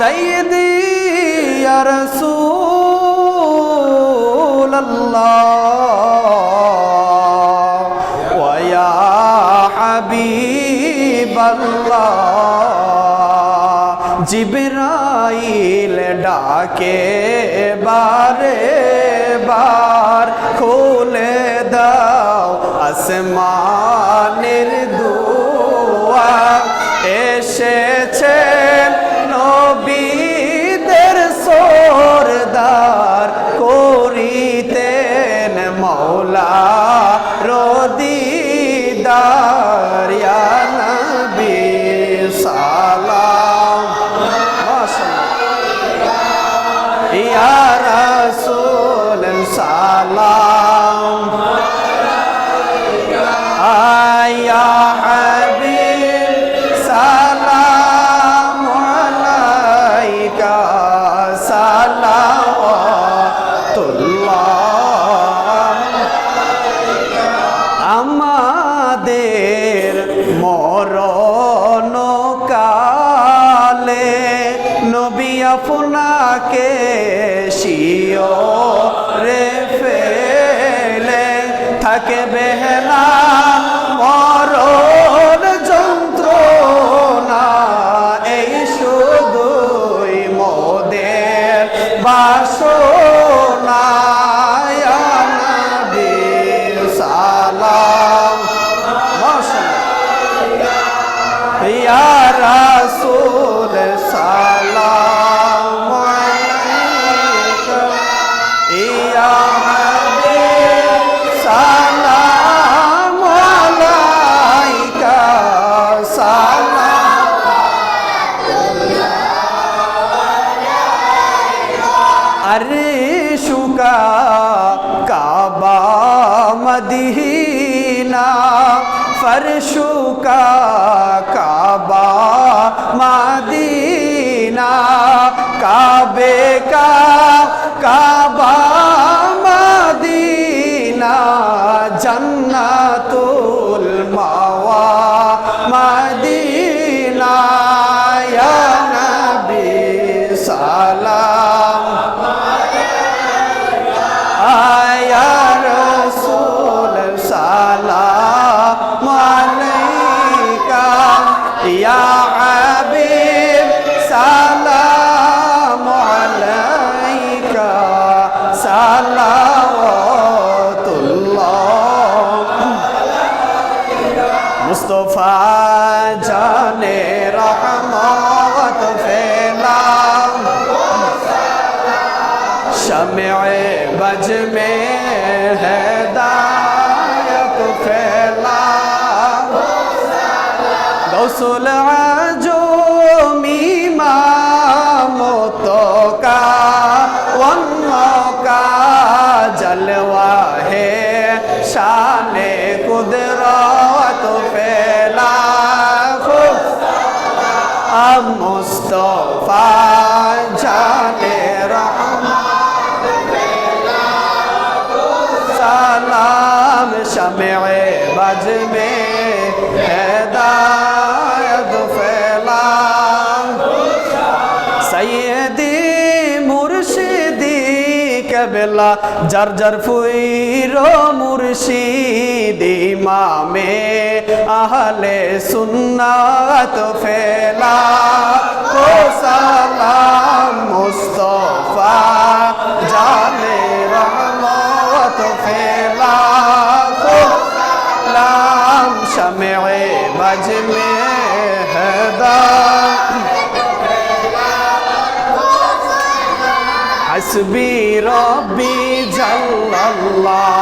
সাইদি রসুল্লাহ ওয়া হাবিবাল্লাহ। জিবরাইল ডাকে বারে বার খোলে দাও আসমানের দু لا আপনাকে শিও রে ফেলে। থাকে বেহনা মরণ যন্ত্রণা এই শুধুই মোদের বাসনা সালাম। মাশাআল্লাহ। अरशु का काबा मदीना, फरशु का काबा मदीना, काबे का काबा मदीना, जन्नतुल मावा मदीना, या नबी सला ইয়া হাবিব সালাম আলাইকা সালাওয়াতুল্লাহ মুস্তাফা জানে রহমত ফেলাম শমে বজ কুদরত ফেলা মুস্তফা জানে সালাম শমে বাজ মে কেবলা যার যার ফুইর মুর্শিদি মামে আহলে সুন্নাত ফেলা। ও সালাম মুস্তফা, জানে রহমত ফেলা। ও সালাম শমে বজ মে হাসবি রব্বি জাল্লাল্লাহ